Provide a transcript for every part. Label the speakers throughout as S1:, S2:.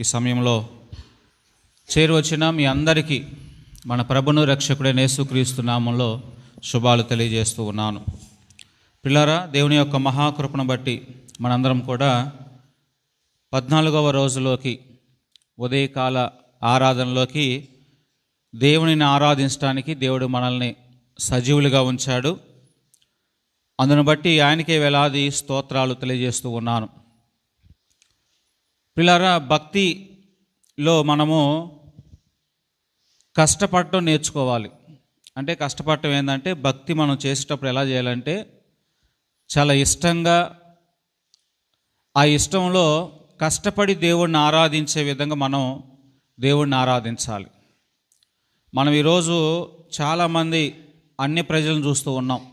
S1: ఈ సమయంలో చేరువచ్చిన మీ అందరికీ మన ప్రభును రక్షకుడైన యేసుక్రీస్తు నామంలో శుభాలు తెలియజేస్తూ ఉన్నాను. పిల్లరా దేవుని యొక్క మహాకృపను బట్టి మనందరం కూడా పద్నాలుగవ రోజులోకి ఉదయకాల ఆరాధనలోకి దేవునిని ఆరాధించడానికి దేవుడు మనల్ని సజీవులుగా ఉంచాడు. అందును బట్టి ఆయనకే వేలాది స్తోత్రాలు తెలియజేస్తూ ఉన్నాను. పిల్లరా భక్తిలో మనము కష్టపడటం నేర్చుకోవాలి. అంటే కష్టపడటం ఏంటంటే భక్తి మనం చేసేటప్పుడు ఎలా చేయాలంటే చాలా ఇష్టంగా ఆ ఇష్టంలో కష్టపడి దేవుణ్ణి ఆరాధించే విధంగా మనం దేవుణ్ణి ఆరాధించాలి. మనం ఈరోజు చాలామంది అన్ని ప్రజలను చూస్తూ ఉన్నాం.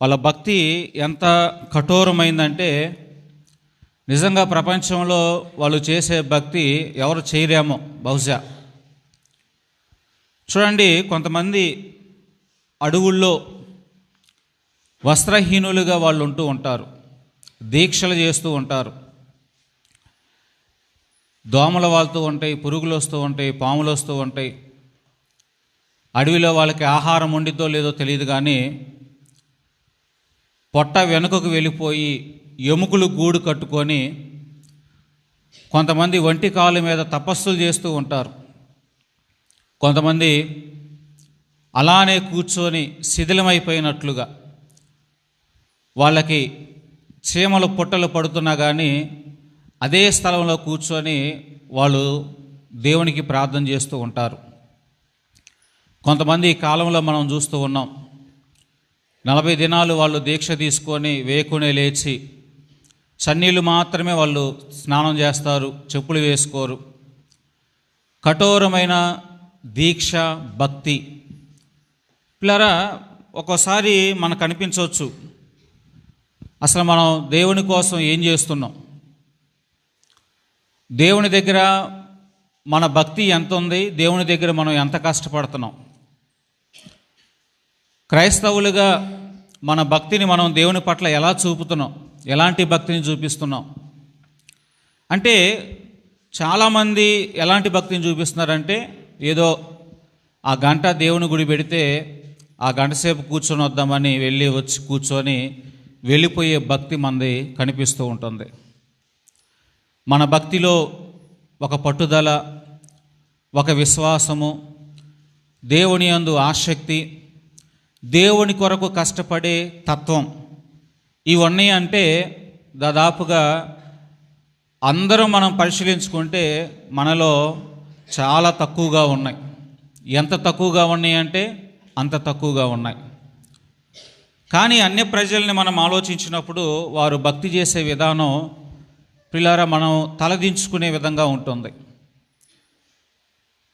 S1: వాళ్ళ భక్తి ఎంత కఠోరమైందంటే నిజంగా ప్రపంచంలో వాళ్ళు చేసే భక్తి ఎవరు చేయరేమో బహుశా. చూడండి కొంతమంది అడవుల్లో వస్త్రహీనులుగా వాళ్ళు ఉంటూ ఉంటారు దీక్షలు చేస్తూ ఉంటారు. దోమలు వాళ్తూ ఉంటాయి పురుగులు వస్తూ ఉంటాయి పాములు వస్తూ ఉంటాయి. అడవిలో వాళ్ళకి ఆహారం ఉండిద్దో లేదో తెలియదు కానీ పొట్ట వెనుకకు వెళ్ళిపోయి ఎముకలు గూడు కట్టుకొని కొంతమంది వంటి కాలు మీద తపస్సులు చేస్తూ ఉంటారు. కొంతమంది అలానే కూర్చొని శిథిలమైపోయినట్లుగా వాళ్ళకి చీమలు పుట్టలు పడుతున్నా కానీ అదే స్థలంలో కూర్చొని వాళ్ళు దేవునికి ప్రార్థన చేస్తూ ఉంటారు. కొంతమంది ఈ కాలంలో మనం చూస్తూ ఉన్నాం. నలభై దినాలు వాళ్ళు దీక్ష తీసుకొని వేకునే లేచి చన్నీళ్ళు మాత్రమే వాళ్ళు స్నానం చేస్తారు చెప్పులు వేసుకోరు. కఠోరమైన దీక్ష భక్తి. పిల్లరా ఒక్కోసారి మనకు అనిపించవచ్చు అసలు మనం దేవుని కోసం ఏం చేస్తున్నాం? దేవుని దగ్గర మన భక్తి ఎంత ఉంది? దేవుని దగ్గర మనం ఎంత కష్టపడుతున్నాం? క్రైస్తవులుగా మన భక్తిని మనం దేవుని పట్ల ఎలా చూపుతున్నాం? ఎలాంటి భక్తిని చూపిస్తున్నాం? అంటే చాలామంది ఎలాంటి భక్తిని చూపిస్తున్నారంటే ఏదో ఆ గంట దేవుని గుడి పెడితే ఆ గంటసేపు కూర్చొని వద్దామని వెళ్ళి వచ్చి కూర్చొని వెళ్ళిపోయే భక్తి మంది కనిపిస్తూ ఉంటుంది. మన భక్తిలో ఒక పట్టుదల ఒక విశ్వాసము దేవుని యందు ఆసక్తి దేవుని కొరకు కష్టపడే తత్వం ఇవన్నీ అంటే దాదాపుగా అందరూ మనం పరిశీలించుకుంటే మనలో చాలా తక్కువగా ఉన్నాయి. ఎంత తక్కువగా ఉన్నాయి అంటే అంత తక్కువగా ఉన్నాయి. కానీ అన్య ప్రజల్ని మనం ఆలోచించినప్పుడు వారు భక్తి చేసే విధానం పిల్లారా మనం తలదించుకునే విధంగా ఉంటుంది.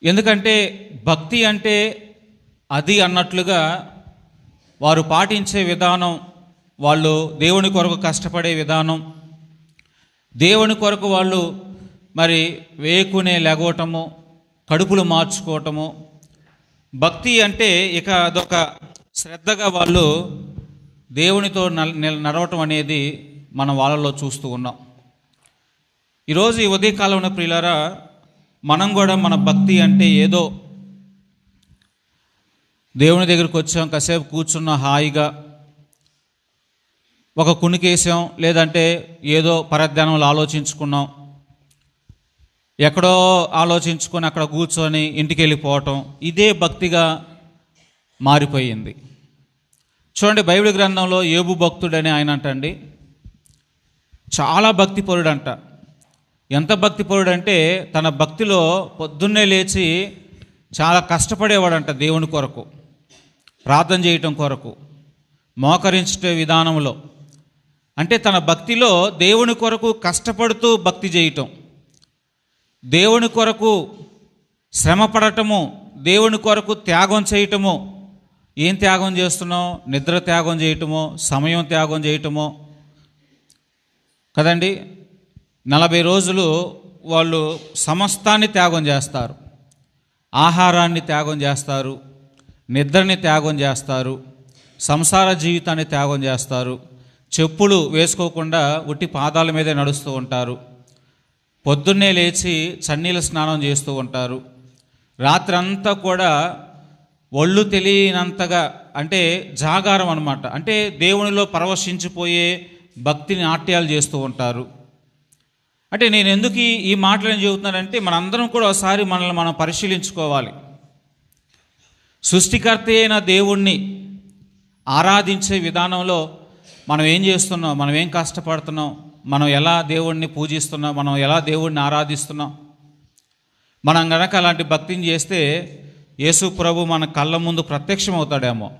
S1: ఎందుకంటే భక్తి అంటే అది అన్నట్లుగా వారు పాటించే విధానం వాళ్ళు దేవుని కొరకు కష్టపడే విధానం దేవుని కొరకు వాళ్ళు మరి వేకునే లెగవటము కడుపులు మార్చుకోవటము. భక్తి అంటే ఇక అదొక శ్రద్ధగా వాళ్ళు దేవునితో నడవటం అనేది మనం వాళ్ళలో చూస్తూ ఉన్నాం. ఈరోజు ఈ ఉదయకాలంలో ప్రియులారా మనం కూడా మన భక్తి అంటే ఏదో దేవుని దగ్గరికి వచ్చాం కాసేపు కూర్చున్న హాయిగా. ఒక కునికేసాం లేదంటే ఏదో పరధ్యానంలో ఆలోచించుకున్నాం. ఎక్కడో ఆలోచించుకొని అక్కడ కూర్చొని ఇంటికి వెళ్ళిపోవటం ఇదే భక్తిగా మారిపోయింది. చూడండి బైబిల్ గ్రంథంలో ఏబు భక్తుడని ఆయన అంటండి చాలా భక్తిపరుడంట. ఎంత భక్తిపరుడు అంటే తన భక్తిలో పొద్దున్నే లేచి చాలా కష్టపడేవాడంట దేవుని కొరకు ప్రార్థన చేయటం కొరకు మోకరించే విధానంలో. అంటే తన భక్తిలో దేవుని కొరకు కష్టపడుతూ భక్తి చేయటం దేవుని కొరకు శ్రమపడటము దేవుని కొరకు త్యాగం చేయటము. ఏం త్యాగం చేస్తున్నాం నిద్ర త్యాగం చేయటమో? సమయం త్యాగం చేయటమో? కదండి? నలభై రోజులు వాళ్ళు సమస్తాన్ని త్యాగం చేస్తారు. ఆహారాన్ని త్యాగం చేస్తారు. నిద్రని త్యాగం చేస్తారు. సంసార జీవితాన్ని త్యాగం చేస్తారు. చెప్పులు వేసుకోకుండా ఉట్టి పాదాల మీదే నడుస్తూ ఉంటారు. పొద్దున్నే లేచి చన్నీళ్ళ స్నానం చేస్తూ ఉంటారు. రాత్రంతా కూడా ఒళ్ళు తెలియనంతగా అంటే జాగారం అనమాట అంటే దేవునిలో పరవశించిపోయే భక్తి నాట్యాలు చేస్తూ ఉంటారు. అంటే నేను ఎందుకు ఈ- ఈ మాటలను చెబుతున్నానంటే మనందరం కూడా ఒకసారి మనల్ని మనం పరిశీలించుకోవాలి. సృష్టికర్త అయిన దేవుణ్ణి ఆరాధించే విధానంలో మనం ఏం చేస్తున్నాం? మనం ఏం కష్టపడుతున్నాం? మనం ఎలా దేవుణ్ణి పూజిస్తున్నాం? మనం ఎలా దేవుణ్ణి ఆరాధిస్తున్నాం? మనం గనక అలాంటి భక్తిని చేస్తే యేసు ప్రభు మన కళ్ళ ముందు ప్రత్యక్షమవుతాడేమో.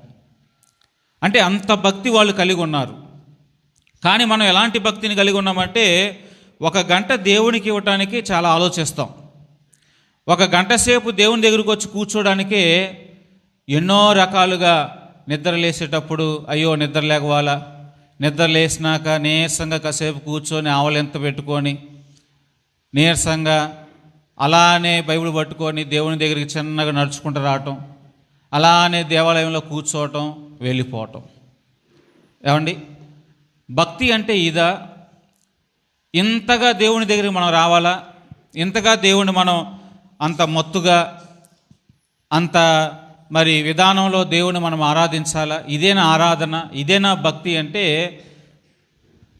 S1: అంటే అంత భక్తి వాళ్ళు కలిగి ఉన్నారు. కానీ మనం ఎలాంటి భక్తిని కలిగి ఉన్నామంటే ఒక గంట దేవునికి ఇవ్వటానికి చాలా ఆలోచిస్తాం. ఒక గంట సేపు దేవుని దగ్గరికి వచ్చి కూర్చోడానికే ఎన్నో రకాలుగా నిద్ర లేసేటప్పుడు అయ్యో నిద్ర లేకవాలా నిద్ర లేచినాక నీరసంగా కాసేపు కూర్చొని ఆవలింత పెట్టుకొని నీరసంగా అలానే బైబిల్ పట్టుకొని దేవుని దగ్గరికి చిన్నగా నడుచుకుంటూ రావటం అలానే దేవాలయంలో కూర్చోవటం వెళ్ళిపోవటం. ఏమండి? భక్తి అంటే ఇదా? ఇంతగా దేవుని దగ్గరికి మనం రావాలా? ఇంతగా దేవుని మనం అంత మొత్తుగా అంత మరి విధానంలో దేవుని మనం ఆరాధించాలా? ఇదేనా ఆరాధన ఇదేనా భక్తి అంటే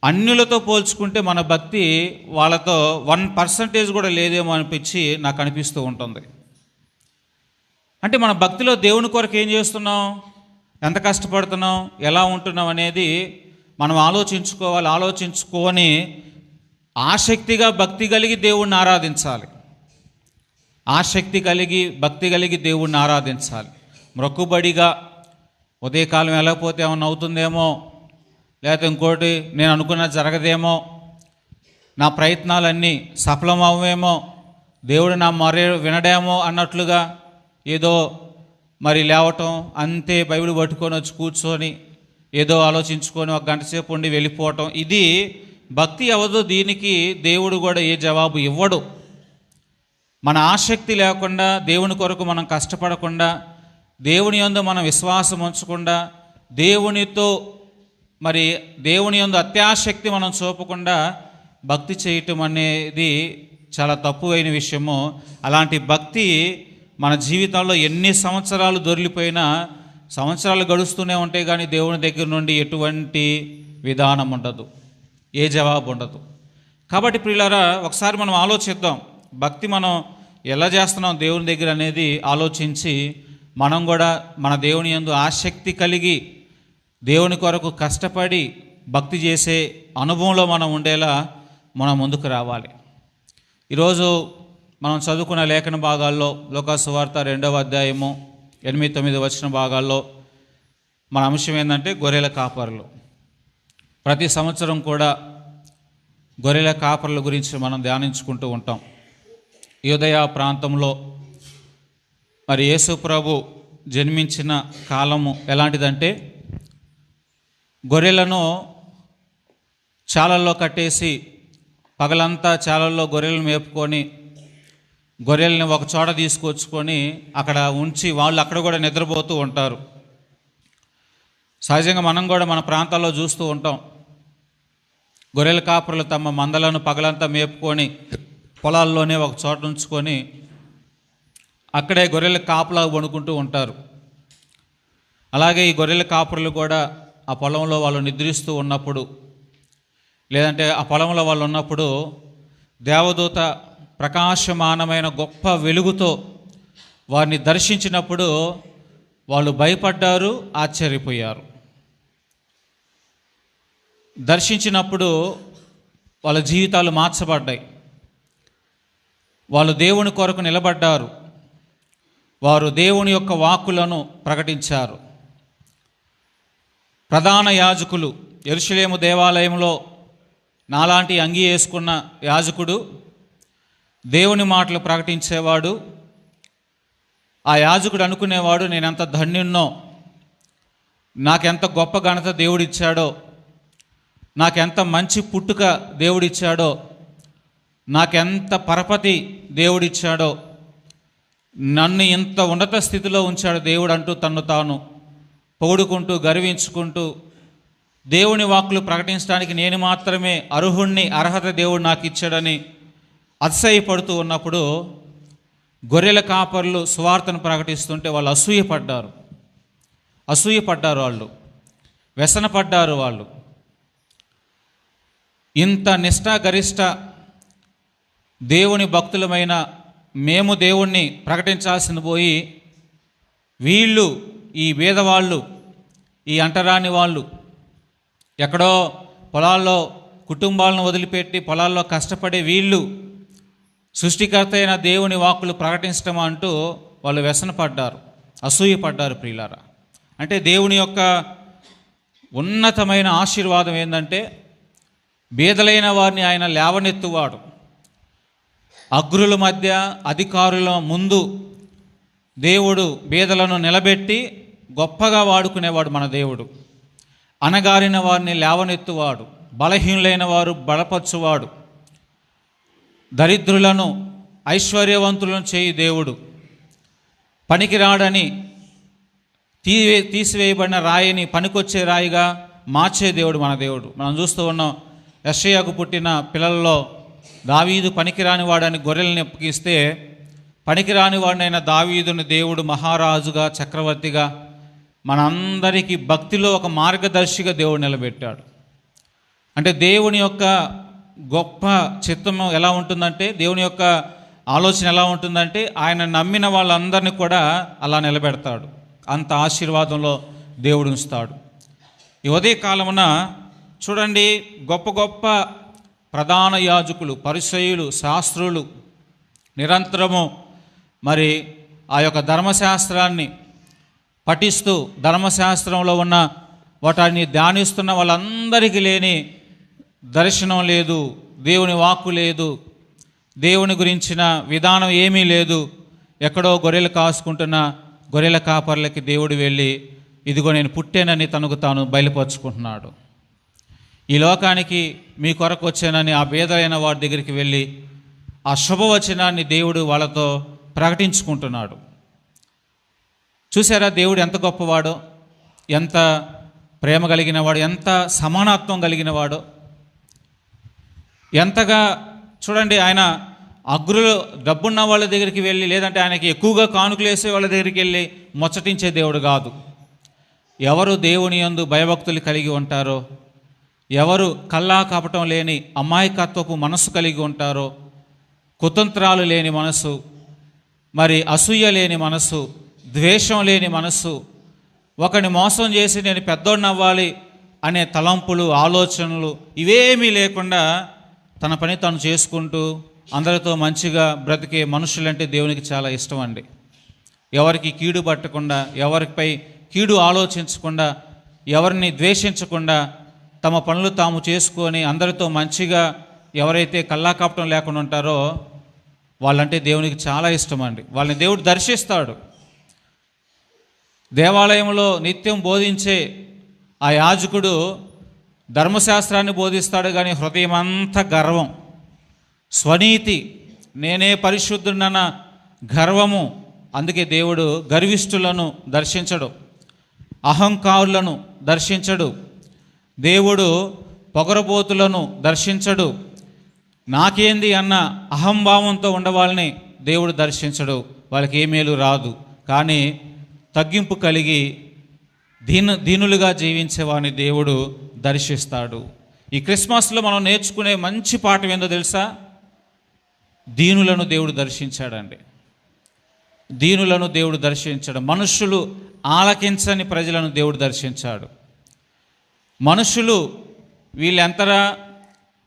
S1: అన్యులతో పోల్చుకుంటే మన భక్తి వాళ్ళతో వన్ పర్సంటేజ్ కూడా లేదేమో అనిపించి నాకు అనిపిస్తూ ఉంటుంది. అంటే మన భక్తిలో దేవుని కొరకు ఏం చేస్తున్నాం? ఎంత కష్టపడుతున్నాం? ఎలా ఉంటున్నాం అనేది మనం ఆలోచించుకోవాలి ఆలోచించుకొని ఆసక్తిగా భక్తి కలిగి దేవుణ్ణి ఆరాధించాలి. ఆసక్తి కలిగి భక్తి కలిగి దేవుణ్ణి ఆరాధించాలి. మొక్కుబడిగా ఉదయకాలం వెళ్ళకపోతే ఏమన్నా అవుతుందేమో? లేకపోతే ఇంకోటి నేను అనుకున్న జరగదేమో? నా ప్రయత్నాలన్నీ సఫలమవేమో దేవుడు నా మరే వినడేమో అన్నట్లుగా ఏదో మరి లేవటం అంతే బైబిల్ పట్టుకొని వచ్చి కూర్చొని ఏదో ఆలోచించుకొని ఒక గంట సేపు ఉండి వెళ్ళిపోవటం. ఇది భక్తి అవ్వదు దీనికి దేవుడు కూడా ఏ జవాబు ఇవ్వడు. మన ఆసక్తి లేకుండా దేవుని కొరకు మనం కష్టపడకుండా దేవుని యందు మనం విశ్వాసం ఉంచకుండా దేవునితో మరి దేవుని యందు అత్యాసక్తి మనం చూపకుండా భక్తి చేయటం అనేది చాలా తప్పువైన విషయము. అలాంటి భక్తి మన జీవితంలో ఎన్ని సంవత్సరాలు దొరికిపోయినా సంవత్సరాలు గడుస్తూనే ఉంటాయి కానీ దేవుని దగ్గర నుండి ఎటువంటి విధానం ఉండదు. ఏ జవాబు ఉండదు. కాబట్టి ప్రియులారా ఒకసారి మనం ఆలోచిద్దాం. భక్తి మనం ఎలా చేస్తున్నాం దేవుని దగ్గర అనేది ఆలోచించి మనం కూడా మన దేవుని యందు ఆసక్తి కలిగి దేవుని కొరకు కష్టపడి భక్తి చేసే అనుభవంలో మనం ఉండేలా మనం ముందుకు రావాలి. ఈరోజు మనం చదువుకున్న లేఖన భాగాల్లో లోకాసు వార్త రెండవ అధ్యాయము ఎనిమిది తొమ్మిది వచ్చిన భాగాల్లో మన అంశం ఏంటంటే గొర్రెల కాపరులు. ప్రతి సంవత్సరం కూడా గొర్రెల కాపర్ల గురించి మనం ధ్యానించుకుంటూ ఉంటాం. యోదయ ప్రాంతంలో మరి యేసు ప్రభు జన్మించిన కాలము ఎలాంటిదంటే గొర్రెలను చాలల్లో కట్టేసి పగలంతా చాలల్లో గొర్రెలను మేపుకొని గొర్రెల్ని ఒక చోట తీసుకొచ్చుకొని అక్కడ ఉంచి వాళ్ళు అక్కడ కూడా నిద్రపోతూ ఉంటారు. సహజంగా మనం కూడా మన ప్రాంతాల్లో చూస్తూ ఉంటాం. గొర్రెల కాపరులు తమ మందలను పగలంతా మేపుకొని పొలాల్లోనే ఒక చోట ఉంచుకొని అక్కడే గొర్రెల కాపలా వణుకుంటూ ఉంటారు. అలాగే ఈ గొర్రెల కాపురులు కూడా ఆ పొలంలో వాళ్ళు నిద్రిస్తూ ఉన్నప్పుడు లేదంటే ఆ పొలంలో వాళ్ళు ఉన్నప్పుడు దేవదూత ప్రకాశమానమైన గొప్ప వెలుగుతో వారిని దర్శించినప్పుడు వాళ్ళు భయపడ్డారు ఆశ్చర్యపోయారు. దర్శించినప్పుడు వాళ్ళ జీవితాలు మార్చబడ్డాయి. వాళ్ళు దేవుని కొరకు నిలబడ్డారు. వారు దేవుని యొక్క వాక్కులను ప్రకటించారు. ప్రధాన యాజకులు ఎరుషలేము దేవాలయంలో నాలాంటి అంగి వేసుకున్న యాజకుడు దేవుని మాటలు ప్రకటించేవాడు ఆ యాజకుడు అనుకునేవాడు నేనెంత ధన్యున్నో నాకెంత గొప్ప ఘనత దేవుడిచ్చాడో నాకెంత మంచి పుట్టుక దేవుడిచ్చాడో నాకెంత పరపతి దేవుడిచ్చాడో నన్ను ఇంత ఉన్నత స్థితిలో ఉంచాడు దేవుడు అంటూ తన్ను తాను పొగుడుకుంటూ గర్వించుకుంటూ దేవుని వాక్కులు ప్రకటించడానికి నేను మాత్రమే అర్హుణ్ణి అర్హత దేవుడు నాకు ఇచ్చాడని అతిశయపడుతూ ఉన్నప్పుడు గొర్రెల కాపర్లు సువార్తను ప్రకటిస్తుంటే వాళ్ళు అసూయపడ్డారు. అసూయపడ్డారు వాళ్ళు. వ్యసనపడ్డారు వాళ్ళు. ఇంత నిష్ఠాగరిష్ట దేవుని భక్తులమైన మేము దేవుణ్ణి ప్రకటించాల్సింది పోయి వీళ్ళు ఈ వేదవాళ్ళు ఈ అంటరాని వాళ్ళు ఎక్కడో పొలాల్లో కుటుంబాలను వదిలిపెట్టి పొలాల్లో కష్టపడే వీళ్ళు సృష్టికర్త అయిన దేవుని వాక్కులు ప్రకటించడం అంటూ వాళ్ళు వ్యసనపడ్డారు అసూయపడ్డారు ప్రియులారా. అంటే దేవుని యొక్క ఉన్నతమైన ఆశీర్వాదం ఏంటంటే బీదలైన వారిని ఆయన లేవనెత్తువాడు. అగ్రుల మధ్య అధికారుల ముందు దేవుడు బీదలను నిలబెట్టి గొప్పగా వాడుకునేవాడు మన దేవుడు. అనగారిన వారిని లేవనెత్తువాడు. బలహీనులైన వారు బలపరచువాడు. దరిద్రులను ఐశ్వర్యవంతులను చేయి దేవుడు. పనికిరాడని తీవే తీసివేయబడిన రాయిని పనికొచ్చే రాయిగా మార్చే దేవుడు మన దేవుడు. మనం చూస్తూ ఉన్నాం యశయ్యకు పుట్టిన పిల్లల్లో దావీదు పనికిరాని వాడని గొర్రెల్ని అప్పగిస్తే పనికిరాని వాడినైన దావీదుని దేవుడు మహారాజుగా చక్రవర్తిగా మనందరికీ భక్తిలో ఒక మార్గదర్శిగా దేవుడు నిలబెట్టాడు. అంటే దేవుని యొక్క గొప్ప చిత్తం ఎలా ఉంటుందంటే దేవుని యొక్క ఆలోచన ఎలా ఉంటుందంటే ఆయన నమ్మిన వాళ్ళందరినీ కూడా అలా నిలబెడతాడు. అంత ఆశీర్వాదంలో దేవుడు ఉంచుతాడు. ఈ ఉదయ కాలమున చూడండి గొప్ప గొప్ప ప్రధాన యాజకులు పరిచయులు శాస్త్రులు నిరంతరము మరి ఆ యొక్క ధర్మశాస్త్రాన్ని పఠిస్తూ ధర్మశాస్త్రంలో ఉన్న వాటిని ధ్యానిస్తున్న వాళ్ళందరికీ లేని దర్శనం లేదు దేవుని వాక్కు లేదు దేవుని గురించిన విధానం ఏమీ లేదు. ఎక్కడో గొర్రెలు కాసుకుంటున్న గొర్రెల కాపర్లకి దేవుడు వెళ్ళి ఇదిగో నేను పుట్టానని తనకు తాను బయలుపరుచుకుంటున్నాడు. ఈ లోకానికి మీ కొరకు వచ్చానని ఆ బేదలైన వారి దగ్గరికి వెళ్ళి ఆ శుభవచనాన్ని దేవుడు వాళ్ళతో ప్రకటించుకుంటున్నాడు. చూసారా దేవుడు ఎంత గొప్పవాడో? ఎంత ప్రేమ కలిగినవాడు ఎంత సమానత్వం కలిగినవాడో ఎంతగా చూడండి ఆయన అగ్రులు డబ్బున్న వాళ్ళ దగ్గరికి వెళ్ళి లేదంటే ఆయనకి ఎక్కువగా కానుకలు వేసే వాళ్ళ దగ్గరికి వెళ్ళి ముచ్చటించే దేవుడు కాదు. ఎవరు దేవుని యందు భయభక్తులు కలిగి ఉంటారో ఎవరు కల్లా కపటం లేని అమాయకత్వపు మనసు కలిగి ఉంటారో కుతంత్రాలు లేని మనసు మరి అసూయ లేని మనసు ద్వేషం లేని మనసు ఒకని మోసం చేసి నేను పెద్దోడిని నవ్వాలి అనే తలంపులు ఆలోచనలు ఇవేమీ లేకుండా తన పని తను చేసుకుంటూ అందరితో మంచిగా బ్రతికే మనుషులంటే దేవునికి చాలా ఇష్టం అండి. ఎవరికి కీడు పట్టకుండా ఎవరిపై కీడు ఆలోచించకుండా ఎవరిని ద్వేషించకుండా తమ పనులు తాము చేసుకొని అందరితో మంచిగా ఎవరైతే కల్లాకాపటం లేకుండా ఉంటారో వాళ్ళంటే దేవునికి చాలా ఇష్టం అండి వాళ్ళని దేవుడు దర్శిస్తాడు. దేవాలయంలో నిత్యం బోధించే ఆ యాజకుడు ధర్మశాస్త్రాన్ని బోధిస్తాడు కానీ హృదయం అంతా గర్వం. స్వనీతి నేనే పరిశుద్ధుడన్న గర్వము. అందుకే దేవుడు గర్విష్ఠులను దర్శించడు. అహంకారులను దర్శించడు. దేవుడు పొగరబోతులను దర్శించడు. నాకేంది అన్న అహంభావంతో ఉండవాళ్ళని దేవుడు దర్శించడు. వాళ్ళకి ఏ మేలు రాదు. కానీ తగ్గింపు కలిగి దీన దీనులుగా జీవించేవాడిని దేవుడు దర్శిస్తాడు. ఈ క్రిస్మస్లో మనం నేర్చుకునే మంచి పాఠం ఏందో తెలుసా? దీనులను దేవుడు దర్శించాడండి. దీనులను దేవుడు దర్శించడం. మనుషులు ఆలకించని ప్రజలను దేవుడు దర్శించాడు. మనుషులు వీళ్ళెంతరా?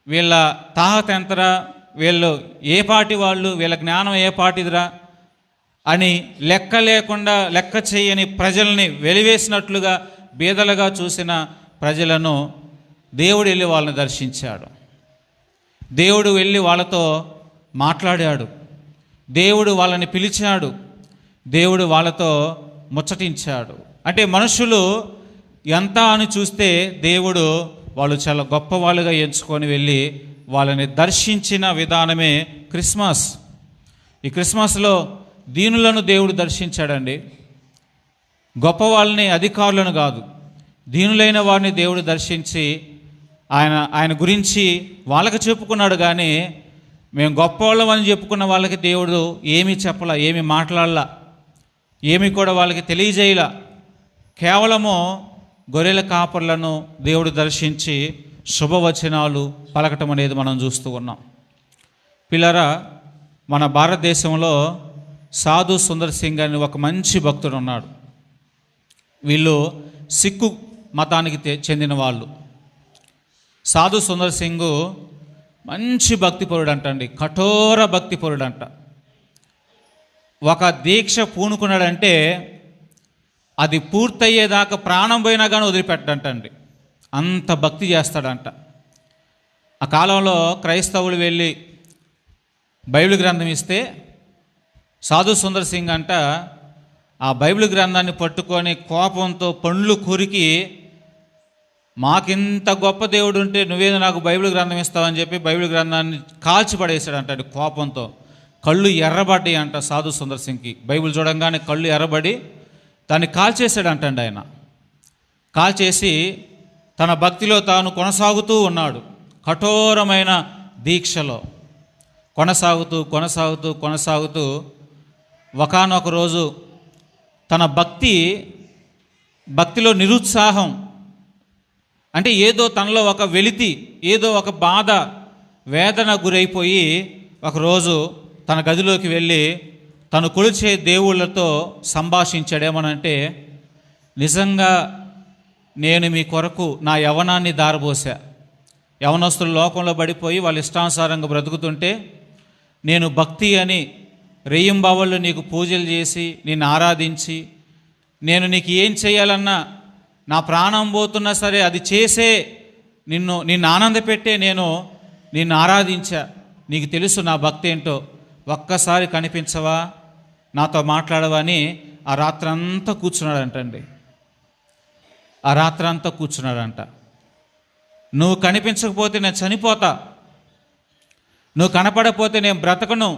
S1: వీళ్ళ తాహత ఎంతరా? వీళ్ళు ఏ పాటి వాళ్ళు? వీళ్ళ జ్ఞానం ఏ పాటిదిరా? అని లెక్క లేకుండా లెక్క చేయని ప్రజల్ని వెలివేసినట్లుగా బీదలుగా చూసిన ప్రజలను దేవుడు వెళ్ళి వాళ్ళని దర్శించాడు. దేవుడు వెళ్ళి వాళ్ళతో మాట్లాడాడు. దేవుడు వాళ్ళని పిలిచాడు. దేవుడు వాళ్ళతో ముచ్చటించాడు. అంటే మనుషులు ఎంత అని చూస్తే దేవుడు వాళ్ళు చాలా గొప్పవాళ్ళుగా ఎంచుకొని వెళ్ళి వాళ్ళని దర్శించిన విధానమే క్రిస్మస్. ఈ క్రిస్మస్లో దీనులను దేవుడు దర్శించాడండి. గొప్ప వాళ్ళని అధికారులను కాదు దీనులైన వారిని దేవుడు దర్శించి ఆయన ఆయన గురించి వాళ్ళకి చెప్పుకున్నాడు కానీ మేము గొప్పవాళ్ళం అని చెప్పుకున్న వాళ్ళకి దేవుడు ఏమీ చెప్పలా ఏమి మాట్లాడలా ఏమి కూడా వాళ్ళకి తెలియజేయలా. కేవలము గొర్రెల కాపర్లను దేవుడు దర్శించి శుభవచనాలు పలకటం అనేది మనం చూస్తూ ఉన్నాం. పిల్లరా మన భారతదేశంలో సాధు సుందర్ సింగ్ అని ఒక మంచి భక్తుడు ఉన్నాడు. వీళ్ళు సిక్కు మతానికి చెందిన వాళ్ళు. సాధు సుందర్ సింగ్ మంచి భక్తిపరుడు అంటండి కఠోర భక్తిపరుడు అంట ఒక దీక్ష పూనుకున్నాడంటే అది పూర్తయ్యేదాకా ప్రాణం పోయినా కానీ వదిలిపెట్టడంటండి. అంత భక్తి చేస్తాడంట. ఆ కాలంలో క్రైస్తవులు వెళ్ళి బైబిల్ గ్రంథం ఇస్తే సాధు సుందర్ సింగ్ అంట ఆ బైబిల్ గ్రంథాన్ని పట్టుకొని కోపంతో పండ్లు కొరికి మాకింత గొప్ప దేవుడు ఉంటే నువ్వేదో నాకు బైబిల్ గ్రంథం ఇస్తావని చెప్పి బైబిల్ గ్రంథాన్ని కాల్చిపడేసాడంట కోపంతో. కళ్ళు ఎర్రబడ్డాయి అంట సాధు సుందర్ సింగ్కి. బైబిల్ చూడంగానే కళ్ళు ఎర్రబడి దాన్ని కాల్చేశాడంటండి ఆయన. కాల్చేసి తన భక్తిలో తాను కొనసాగుతూ ఉన్నాడు. కఠోరమైన దీక్షలో కొనసాగుతూ కొనసాగుతూ కొనసాగుతూ ఒకానొక రోజు తన భక్తి భక్తిలో నిరుత్సాహం అంటే ఏదో తనలో ఒక వెలితి ఏదో ఒక బాధ వేదన గురైపోయి ఒకరోజు తన గదిలోకి వెళ్ళి తను కొలిచే దేవుళ్ళతో సంభాషించాడేమనంటే నిజంగా నేను మీ కొరకు నా యవనాన్ని దారబోసా. యవనస్తులు లోకంలో పడిపోయి వాళ్ళ ఇష్టానుసారంగా బ్రతుకుతుంటే నేను భక్తి అని రెయ్యంబావళ్ళు నీకు పూజలు చేసి నిన్ను ఆరాధించి నేను నీకు ఏం చేయాలన్నా నా ప్రాణం పోతున్నా సరే అది చేసే నిన్ను నిన్ను ఆనందపెట్టే నేను నిన్ను ఆరాధించా. నీకు తెలుసు నా భక్తి ఏంటో ఒక్కసారి కనిపించవా? నాతో మాట్లాడవని ఆ రాత్రంతా కూర్చున్నాడంటండి. ఆ రాత్రంతా కూర్చున్నాడంట. నువ్వు కనిపించకపోతే నేను చనిపోతా. నువ్వు కనపడకపోతే నేను బ్రతకను.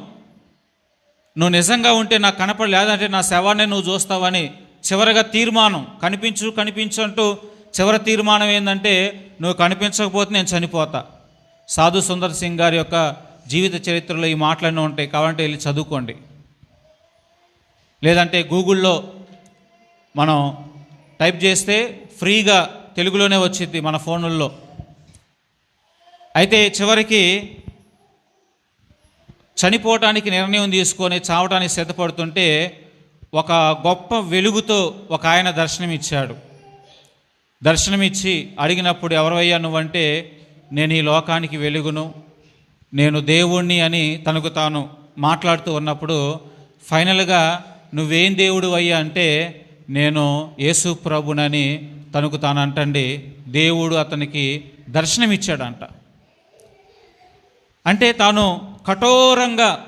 S1: నువ్వు నిజంగా ఉంటే నాకు కనపడ లేదంటే నా శవాన్ని నువ్వు చూస్తావని చివరిగా తీర్మానం. కనిపించు కనిపించు అంటూ చివరి తీర్మానం ఏంటంటే నువ్వు కనిపించకపోతే నేను చనిపోతా. సాధు సుందర్ సింగ్ గారి యొక్క జీవిత చరిత్రలో ఈ మాటలన్నీ ఉంటాయి. కావాలంటే వెళ్ళి చదువుకోండి. లేదంటే గూగుల్లో మనం టైప్ చేస్తే ఫ్రీగా తెలుగులోనే వచ్చింది మన ఫోనుల్లో. అయితే చివరికి చనిపోవటానికి నిర్ణయం తీసుకొని చావటానికి సిద్ధపడుతుంటే ఒక గొప్ప వెలుగుతో ఒక ఆయన దర్శనమిచ్చాడు. దర్శనమిచ్చి అడిగినప్పుడు ఎవరవయ్యా నువ్వంటే నేను ఈ లోకానికి వెలుగును నేను దేవుణ్ణి అని తనకు తాను మాట్లాడుతూ ఉన్నప్పుడు ఫైనల్గా నువ్వేం దేవుడు అయ్యా అంటే నేను యేసు ప్రభునని తనకు తాను అంటండి దేవుడు అతనికి దర్శనమిచ్చాడంట. అంటే తాను కఠోరంగా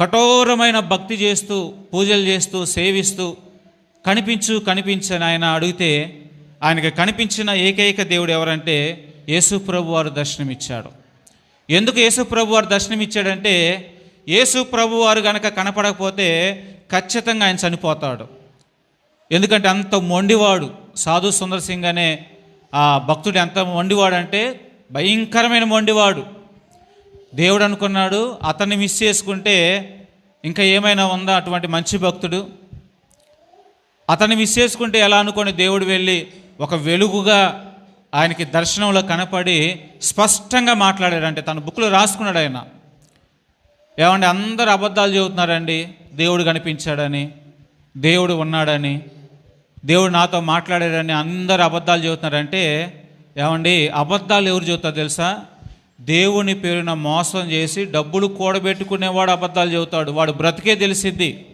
S1: కఠోరమైన భక్తి చేస్తూ పూజలు చేస్తూ సేవిస్తూ కనిపించు కనిపించని ఆయన అడిగితే ఆయనకి కనిపించిన ఏకైక దేవుడు ఎవరంటే యేసు ప్రభు వారు దర్శనమిచ్చాడు. ఎందుకు యేసు ప్రభు వారు దర్శనమిచ్చాడంటే యేసు ప్రభు వారు గనక కనపడకపోతే ఖచ్చితంగా ఆయన చనిపోతాడు. ఎందుకంటే అంత మొండివాడు సాధు సుందర్ సింగ్ అనే ఆ భక్తుడు ఎంత మొండివాడు అంటే భయంకరమైన మొండివాడు. దేవుడు అనుకున్నాడు అతన్ని మిస్ చేసుకుంటే ఇంకా ఏమైనా ఉందా అటువంటి మంచి భక్తుడు? అతన్ని మిస్ చేసుకుంటే ఎలా అనుకొని దేవుడు వెళ్ళి ఒక వెలుగుగా ఆయనకి దర్శనంలో కనపడి స్పష్టంగా మాట్లాడాడంటే తన బుక్లో రాసుకున్నాడు ఆయన. ఏమండి అందరు అబద్ధాలు చెబుతున్నారండి. దేవుడు కనిపించాడని దేవుడు ఉన్నాడని దేవుడు నాతో మాట్లాడాడని అందరు అబద్ధాలు చెబుతున్నారంటే ఏమండి అబద్ధాలు ఎవరు చెబుతారు తెలుసా? దేవుని పేరున మోసం చేసి డబ్బులు కూడబెట్టుకునేవాడు అబద్ధాలు చెబుతాడు. వాడు బ్రతికే తెలిసిద్ది.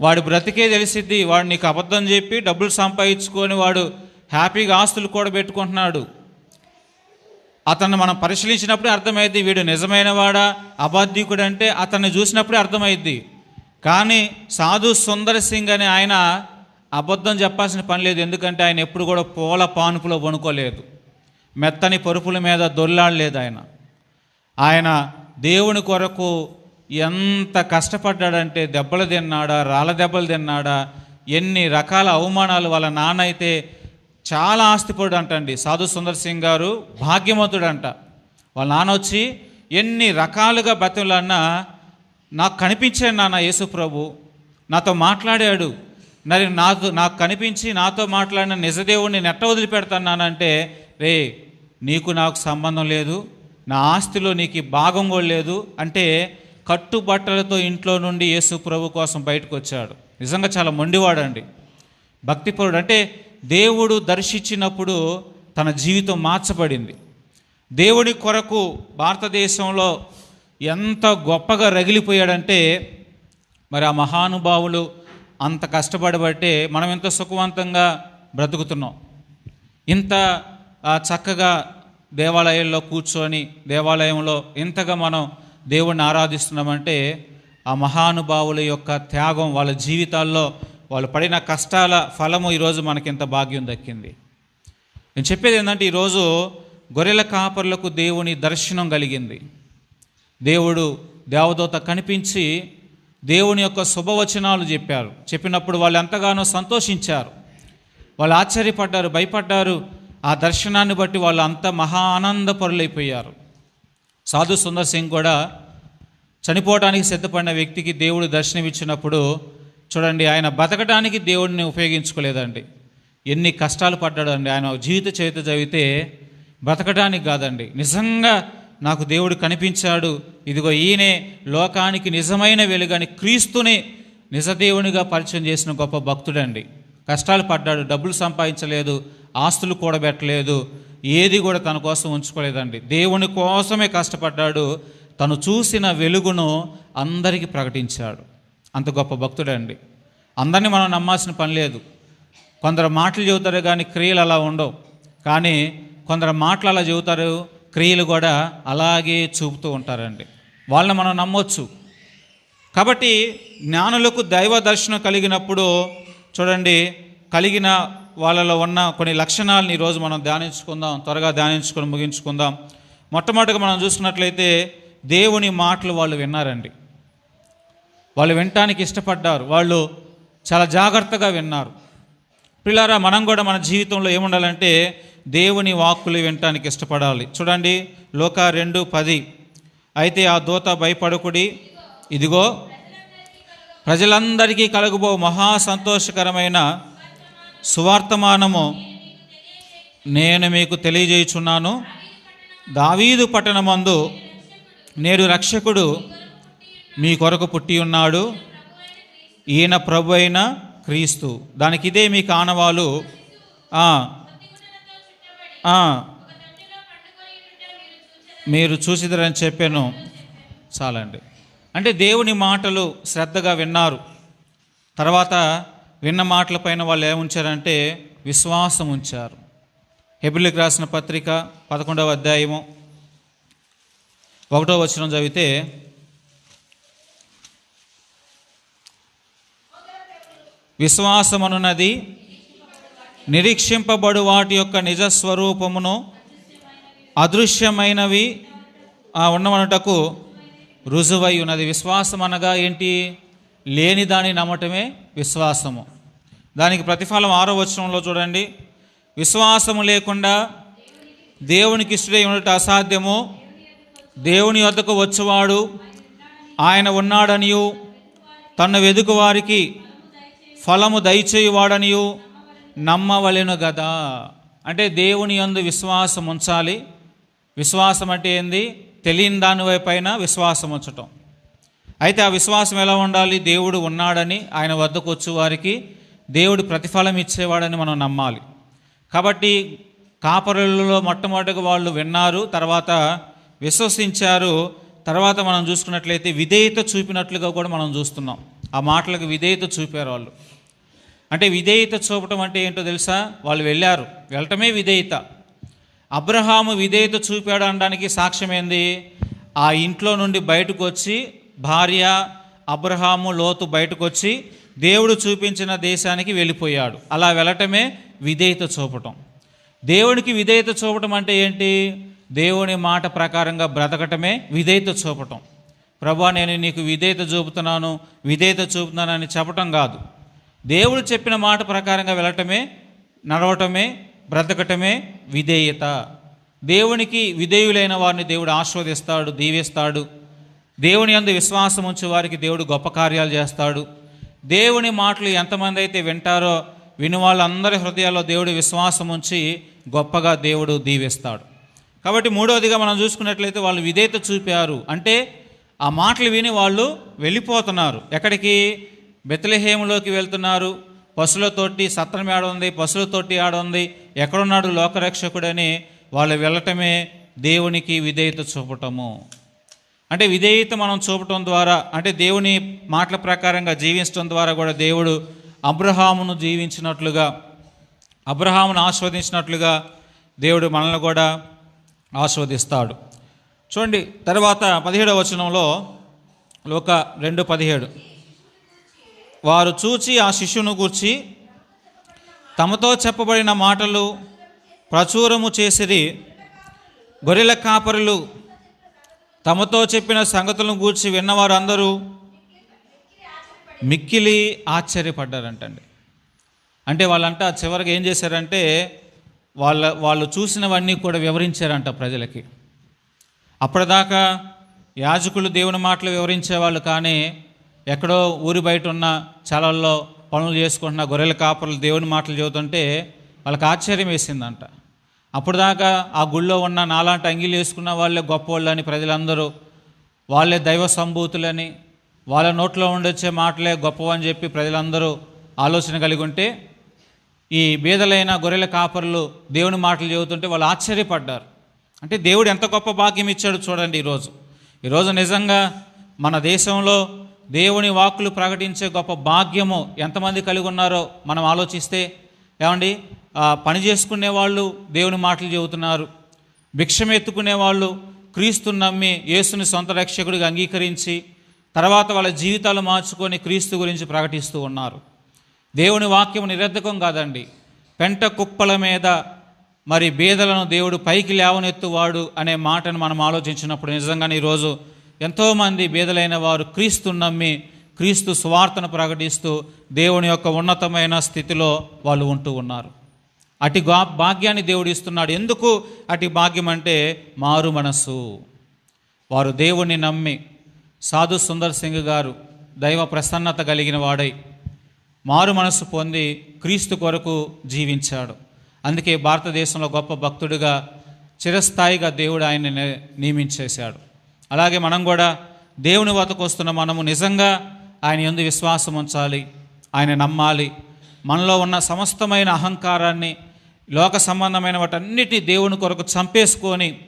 S1: వాడు బ్రతికే తెలిసిద్ది. వాడు నీకు అబద్ధం చెప్పి డబ్బులు సంపాదించుకొని వాడు హ్యాపీగా ఆస్తులు కూడా పెట్టుకుంటున్నాడు అతన్ని మనం పరిశీలించినప్పుడే అర్థమైద్ది వీడు నిజమైన వాడా అంటే అతన్ని చూసినప్పుడే అర్థమైద్ది. కానీ సాధు సుందర్ సింగ్ అని ఆయన అబద్ధం చెప్పాల్సిన పని లేదు. ఎందుకంటే ఆయన ఎప్పుడు కూడా పూల పానుపులో వణుకోలేదు. మెత్తని పరుపుల మీద దొల్లాడలేదు ఆయన. ఆయన దేవుని కొరకు ఎంత కష్టపడ్డాడంటే దెబ్బలు తిన్నాడా రాళ్ళ దెబ్బలు తిన్నాడా ఎన్ని రకాల అవమానాలు వాళ్ళ నాన్న అయితే చాలా ఆస్తిపరుడు అంటండి సాధు సుందర్ సింగ్ గారు అంట వాళ్ళ నాన్న వచ్చి ఎన్ని రకాలుగా బతులన్నా నాకు కనిపించాడు నాన్న యేసు ప్రభు. నాతో మాట్లాడాడు. మరి నాతో నాకు కనిపించి నాతో మాట్లాడిన నిజదేవుడిని నెట్ట వదిలిపెడతానంటే రే నీకు నాకు సంబంధం లేదు. నా ఆస్తిలో నీకు ఈ భాగం కూడా లేదు. అంటే కట్టుబట్టలతో ఇంట్లో నుండి యేసు ప్రభు కోసం బయటకు వచ్చాడు. నిజంగా చాలా మొండివాడండి. భక్తిపరుడు. అంటే దేవుడు దర్శించినప్పుడు తన జీవితం మార్చబడింది. దేవుడి కొరకు భారతదేశంలో ఎంత గొప్పగా రగిలిపోయాడంటే మరి ఆ మహానుభావులు అంత కష్టపడబట్టే మనం ఎంత సుఖవంతంగా బ్రతుకుతున్నాం. ఇంత చక్కగా దేవాలయంలో కూర్చొని దేవాలయంలో ఇంతగా మనం దేవుణ్ణి ఆరాధిస్తున్నామంటే ఆ మహానుభావుల యొక్క త్యాగం వాళ్ళ జీవితాల్లో వాళ్ళు పడిన కష్టాల ఫలము ఈరోజు మనకి ఇంత భాగ్యం దక్కింది. నేను చెప్పేది ఏంటంటే ఈరోజు గొర్రెల కాపర్లకు దేవుని దర్శనం కలిగింది. దేవుడు దేవదూత కనిపించి దేవుని యొక్క శుభవచనాలు చెప్పారు. చెప్పినప్పుడు వాళ్ళు ఎంతగానో సంతోషించారు. వాళ్ళు ఆశ్చర్యపడ్డారు భయపడ్డారు. ఆ దర్శనాన్ని బట్టి వాళ్ళు అంత మహా ఆనందపరులైపోయారు. సాధు సుందర్ సింగ్ కూడా చనిపోవడానికి సిద్ధపడిన వ్యక్తికి దేవుడు దర్శనమిచ్చినప్పుడు చూడండి ఆయన బతకడానికి దేవుడిని ఉపయోగించుకోలేదండి. ఎన్ని కష్టాలు పడ్డాడండి. ఆయన జీవిత చరిత్ర చదివితే బ్రతకడానికి కాదండి. నిజంగా నాకు దేవుడు కనిపించాడు. ఇదిగో ఈయనే లోకానికి నిజమైన వెలుగని క్రీస్తుని నిజదేవునిగా పరిచయం చేసిన గొప్ప భక్తుడండి. కష్టాలు పడ్డాడు డబ్బులు సంపాదించలేదు ఆస్తులు కూడబెట్టలేదు ఏది కూడా తన కోసం ఉంచుకోలేదండి. దేవుని కోసమే కష్టపడ్డాడు. తను చూసిన వెలుగును అందరికీ ప్రకటించాడు. అంత గొప్ప భక్తుడండి. అందరినీ మనం నమ్మాల్సిన పని లేదు. కొందరు మాటలు చెబుతారు కానీ క్రియలు అలా ఉండవు. కానీ కొందరు మాటలు అలా చెబుతారు క్రియలు కూడా అలాగే చూపుతూ ఉంటారండి. వాళ్ళని మనం నమ్మొచ్చు. కాబట్టి జ్ఞానులకు దైవ దర్శనం కలిగినప్పుడు చూడండి కలిగిన వాళ్ళలో ఉన్న కొన్ని లక్షణాలను ఈరోజు మనం ధ్యానించుకుందాం త్వరగా ధ్యానించుకొని ముగించుకుందాం. మొట్టమొదటిగా మనం చూసుకున్నట్లయితే దేవుని మాటలు వాళ్ళు విన్నారండి. వాళ్ళు వినటానికి ఇష్టపడ్డారు. వాళ్ళు చాలా జాగ్రత్తగా విన్నారు. పిల్లారా మనం కూడా మన జీవితంలో ఏముండాలంటే దేవుని వాక్కులు వినటానికి ఇష్టపడాలి. చూడండి లోక రెండు పది. అయితే ఆ దూత భయపడకుడి ఇదిగో ప్రజలందరికీ కలుగుబో మహా సంతోషకరమైన సువార్తమానము నేను మీకు తెలియజేయుచున్నాను. దావీదు పట్టణమందు నేడు రక్షకుడు మీ కొరకు పుట్టి ఉన్నాడు. ఈయన ప్రభు అయిన క్రీస్తు. దానికి ఇదే మీకు ఆనవాలు మీరు చూసిదరని చెప్పాను. చాలండి. అంటే దేవుని మాటలు శ్రద్ధగా విన్నారు. తర్వాత విన్న మాటలపైన వాళ్ళు ఏముంచారంటే విశ్వాసం ఉంచారు. హెబిలికి రాసిన పత్రిక పదకొండవ అధ్యాయము ఒకటో వచనం చదివితే విశ్వాసమనున్నది నిరీక్షింపబడు వాటి యొక్క నిజ స్వరూపమును అదృశ్యమైనవి ఆ ఉన్నవనుటకు రుజువై ఉన్నది. విశ్వాసం అనగా ఏంటి? లేని దాన్ని నమ్మటమే విశ్వాసము. దానికి ప్రతిఫలం ఆరో వచనంలో చూడండి. విశ్వాసము లేకుండా దేవునికి ఇష్టడై ఉండటం అసాధ్యము. దేవుని వద్దకు వచ్చేవాడు ఆయన ఉన్నాడనియు తన వెదుకు వారికి ఫలము దయచేయువాడనియు నమ్మవలెను గదా. అంటే దేవుని యందు విశ్వాసం ఉంచాలి. విశ్వాసం అంటే ఏంది? తెలియని దాని వైపైన విశ్వాసం ఉంచటం. అయితే ఆ విశ్వాసం ఎలా ఉండాలి? దేవుడు ఉన్నాడని ఆయన వద్దకు వచ్చే వారికి దేవుడు ప్రతిఫలం ఇచ్చేవాడని మనం నమ్మాలి. కాబట్టి కాపరులలో మొట్టమొదటిగా వాళ్ళు విన్నారు తర్వాత విశ్వసించారు తర్వాత మనం చూసుకున్నట్లయితే విధేయత చూపినట్లుగా కూడా మనం చూస్తున్నాం. ఆ మాటలకు విధేయత చూపారు వాళ్ళు. అంటే విధేయత చూపటం అంటే ఏంటో తెలుసా? వాళ్ళు వెళ్ళారు. వెళ్ళటమే విధేయత. అబ్రహాము విధేయత చూపాడు అనడానికి సాక్ష్యం ఏంది? ఆ ఇంట్లో నుండి బయటకు వచ్చి భార్య అబ్రహాము లోతు బయటకు వచ్చి దేవుడు చూపించిన దేశానికి వెళ్ళిపోయాడు. అలా వెళ్ళటమే విధేయత చూపటం. దేవునికి విధేయత చూపటం అంటే ఏంటి? దేవుని మాట ప్రకారంగా బ్రతకటమే విధేయత చూపటం. ప్రభా నేను నీకు విధేయత చూపుతున్నాను విధేయత చూపుతున్నానని చెప్పటం కాదు. దేవుడు చెప్పిన మాట ప్రకారంగా వెళ్ళటమే నడవటమే బ్రతకటమే విధేయత. దేవునికి విధేయులైన వారిని దేవుడు ఆస్వాదిస్తాడు దీవిస్తాడు. దేవుని అందు విశ్వాసం ఉంచే వారికి దేవుడు గొప్ప కార్యాలు చేస్తాడు. దేవుని మాటలు ఎంతమంది అయితే వింటారో విని వాళ్ళందరి హృదయాల్లో దేవుడు విశ్వాసం ఉంచి గొప్పగా దేవుడు దీవిస్తాడు. కాబట్టి మూడవదిగా మనం చూసుకున్నట్లయితే వాళ్ళు విధేయత చూపారు. అంటే ఆ మాటలు విని వాళ్ళు వెళ్ళిపోతున్నారు. ఎక్కడికి? బెత్తలహేములోకి వెళ్తున్నారు. పశులతోటి సత్రం ఆడ ఉంది పశువులతోటి ఆడ ఉంది ఎక్కడున్నాడు లోకరక్షకుడని వాళ్ళు వెళ్ళటమే దేవునికి విధేయత చూపటము. అంటే విధేయత మనం చూపటం ద్వారా అంటే దేవుని మాటల ప్రకారంగా జీవించడం ద్వారా కూడా దేవుడు అబ్రహామును జీవించినట్లుగా అబ్రహామును ఆస్వాదించినట్లుగా దేవుడు మనల్ని కూడా ఆస్వాదిస్తాడు. చూడండి తర్వాత పదిహేడవ వచనంలో లోక రెండు పదిహేడు. వారు చూచి ఆ శిష్యును గూర్చి తమతో చెప్పబడిన మాటలు ప్రచురము చేసిరి. గొర్రెల కాపరులు తమతో చెప్పిన సంగతులను గూర్చి విన్నవారు అందరూ మిక్కిలి ఆశ్చర్యపడ్డారంటండి. అంటే వాళ్ళంట చివరికి ఏం చేశారంటే వాళ్ళ వాళ్ళు చూసినవన్నీ కూడా వివరించారంట ప్రజలకి. అప్పటిదాకా యాజకులు దేవుని మాటలు వివరించేవాళ్ళు కానీ ఎక్కడో ఊరి బయట ఉన్న చాలల్లో పనులు చేసుకుంటున్న గొర్రెల కాపరులు దేవుని మాటలు చెబుతుంటే వాళ్ళకి ఆశ్చర్యం వేసిందంట. అప్పటిదాకా దాకా ఆ గుళ్ళో ఉన్న నాలాంటి అంగిలు వేసుకున్న వాళ్ళే గొప్పవాళ్ళని ప్రజలందరూ వాళ్ళే దైవ సంభూతులని వాళ్ళ నోట్లో ఉండొచ్చే మాటలే గొప్పవని చెప్పి ప్రజలందరూ ఆలోచన కలిగి ఉంటే ఈ బీదలైన గొర్రెల కాపరులు దేవుని మాటలు చెబుతుంటే వాళ్ళు ఆశ్చర్యపడ్డారు. అంటే దేవుడు ఎంత గొప్ప భాగ్యం ఇచ్చాడు చూడండి ఈరోజు ఈరోజు నిజంగా మన దేశంలో దేవుని వాక్కులు ప్రకటించే గొప్ప భాగ్యము ఎంతమంది కలిగి ఉన్నారో మనం ఆలోచిస్తే ఏమండి? పని చేసుకునే వాళ్ళు దేవుని మాటలు చెబుతున్నారు. భిక్షం ఎత్తుకునే వాళ్ళు క్రీస్తుని నమ్మి యేసుని సొంత రక్షకుడిగా అంగీకరించి తర్వాత వాళ్ళ జీవితాలు మార్చుకొని క్రీస్తు గురించి ప్రకటిస్తూ ఉన్నారు. దేవుని వాక్యం నిరర్ధకం కాదండి. పెంట కుప్పల మీద మరి బీదలను దేవుడు పైకి లేవనెత్తువాడు అనే మాటను మనం ఆలోచించినప్పుడు నిజంగానే ఈరోజు ఎంతోమంది బీదలైన వారు క్రీస్తు నమ్మి క్రీస్తు స్వార్థను ప్రకటిస్తూ దేవుని యొక్క ఉన్నతమైన స్థితిలో వాళ్ళు ఉంటూ ఉన్నారు. అటు గా భాగ్యాన్ని దేవుడు ఇస్తున్నాడు. ఎందుకు? అటు భాగ్యం అంటే మారు మనస్సు. వారు దేవుణ్ణి నమ్మి సాధు సుందర్ సింగ్ గారు దైవ ప్రసన్నత కలిగిన వాడై మారు మనస్సు పొంది క్రీస్తు కొరకు జీవించాడు. అందుకే భారతదేశంలో గొప్ప భక్తుడిగా చిరస్థాయిగా దేవుడు ఆయన్ని నియమించేశాడు. అలాగే మనం కూడా దేవుని వద్దకు వస్తున్న మనము నిజంగా ఆయన ఎందు విశ్వాసం ఉంచాలి ఆయన నమ్మాలి. మనలో ఉన్న సమస్తమైన అహంకారాన్ని లోక సంబంధమైన వాటన్నిటి దేవుని కొరకు చంపేసుకొని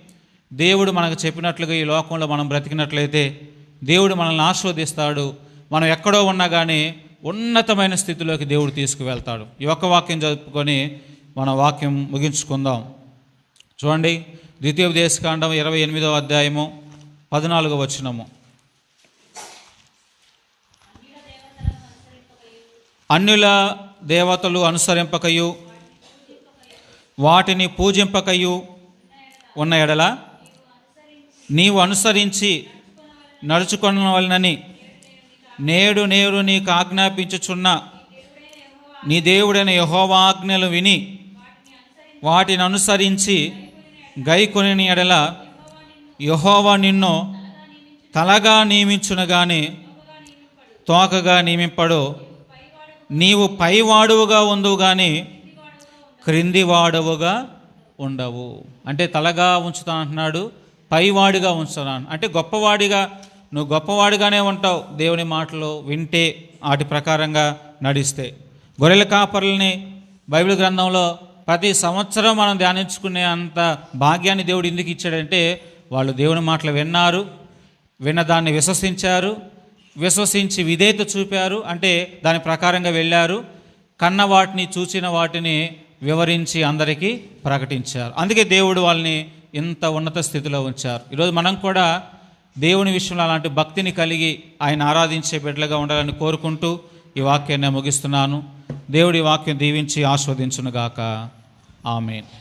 S1: దేవుడు మనకు చెప్పినట్లుగా ఈ లోకంలో మనం బ్రతికినట్లయితే దేవుడు మనల్ని ఆస్వాదిస్తాడు మనం ఎక్కడో ఉన్నా కానీ ఉన్నతమైన స్థితిలోకి దేవుడు తీసుకువెళ్తాడు. ఈ ఒక్క వాక్యం చదువుకొని మన వాక్యం ముగించుకుందాం. చూడండి ద్వితీయోపదేశకాండం ఇరవై ఎనిమిదవ అధ్యాయము పద్నాలుగో వచనము. అన్యుల దేవతలు అనుసరింపకయు వాటిని పూజింపకయు ఉన్న ఎడల నీవు అనుసరించి నడుచుకొనవలనని నేడు నేడు నీకు ఆజ్ఞాపించుచున్న నీ దేవుడైన యహోవాజ్ఞలు విని వాటిని అనుసరించి గైకొని ఎడల యహోవా నిన్ను తలగా నియమించున కానీ తోకగా నియమింపడు. నీవు పైవాడువుగా ఉండవు కానీ క్రింది వాడవుగా ఉండవు. అంటే తలగా ఉంచుతా అంటున్నాడు పైవాడిగా ఉంచుతాను అంటే గొప్పవాడిగా నువ్వు గొప్పవాడిగానే ఉంటావు దేవుని మాటలు వింటే వాటి ప్రకారంగా నడిస్తే. గొర్రెల కాపర్లని బైబిల్ గ్రంథంలో ప్రతి సంవత్సరం మనం ధ్యానించుకునే అంత భాగ్యాన్ని దేవుడు ఎందుకు ఇచ్చాడంటే వాళ్ళు దేవుని మాటలు విన్నారు విన్నదాన్ని విశ్వసించారు విశ్వసించి విధేయత చూపారు అంటే దాని ప్రకారంగా వెళ్ళారు కన్న వాటిని చూసిన వాటిని వివరించి అందరికీ ప్రకటించారు. అందుకే దేవుడు వాళ్ళని ఇంత ఉన్నత స్థితిలో ఉంచారు. ఈరోజు మనం కూడా దేవుని విషయంలో అలాంటి భక్తిని కలిగి ఆయన ఆరాధించే బిడ్డలుగా ఉండాలని కోరుకుంటూ ఈ వాక్యాన్ని ముగిస్తున్నాను. దేవుడి వాక్యం దీవించి ఆస్వాదించునుగాక. ఆమెన్.